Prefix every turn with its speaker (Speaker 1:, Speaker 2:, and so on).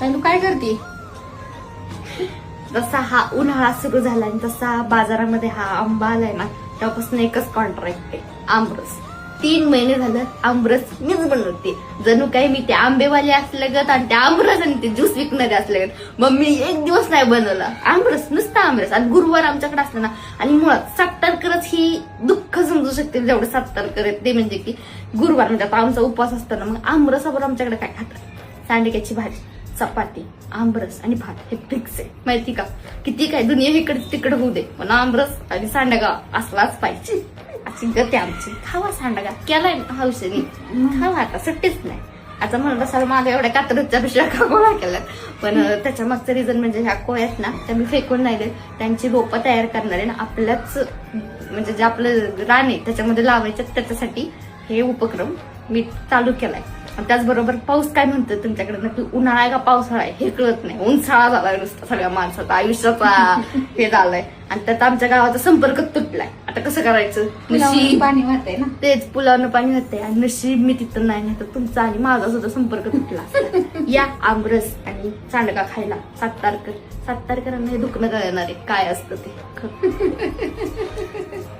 Speaker 1: तू काय करते?
Speaker 2: जसा हा उन्हाळा सुरू झाला आणि तसा बाजारामध्ये हा आंबा आलाय ना तेव्हापासून एकच कॉन्ट्रॅक्ट आहे आमरस. तीन महिने झालं आमरस मीच बनवते. जणू काही मी ते आंबेवाले असल्यागत आणि ते आमरस आणि ते ज्यूस विकणारे असल्यागत मग मी एक दिवस नाही बनवला. आमरस नुसता आमरस. आणि गुरुवार आमच्याकडे असलं ना आणि मुळात सातारकरच ही दुःख समजू शकते जेवढं सातारकर ते म्हणजे की गुरुवार म्हणजे आता आमचा उपवास असतो ना मग आमरसावर आमच्याकडे काय खातात? सांडग्याची भाजी. चपाती आमरस आणि भात हे फिक्स आहे. माहिती का? किती काय दुनिया इकडे तिकडे होऊ दे. पण आमरस आणि सांडगा असलाच पाहिजे. अशी गती आमची. खावा सांडगा. केलाय हौशेने खावा आता. सुट्टीच नाही. आता म्हणत असाल माझ्या एवढ्या कात्रच्या पिशव्या का गोळा केल्या पण त्याच्या मागचं रिझन म्हणजे ह्या कोयात ना त्या मी फेकून नाही देत. त्यांची रोपं तयार करणार आहे ना आपल्याच म्हणजे जे आपलं रान आहे त्याच्यामध्ये लावायचं त्याच्यासाठी हे उपक्रम मी चालू केलाय. त्याचबरोबर पाऊस काय म्हणतो तुमच्याकडे? नक्की उन्हाळा आहे का पावसाळा आहे? हे कळत नाही. उन्हाळा झालाय नुसता सगळ्या माणसाचा आयुष्याचा हे झालंय. आणि त्यात आमच्या गावाचा संपर्क तुटलाय. आता कसं करायचं? नशीब.
Speaker 1: पाणी वाहतंय ना?
Speaker 2: तेच पुलावनं पाणी होते आणि नशीब मी तिथं नाही नाही तर तुमचा आणि माझा सुद्धा संपर्क तुटला. या आमरस आणि सांडगा खायला. सात तारकर सात तारकरांना हे दुखणं कळणार आहे. काय असतं ते?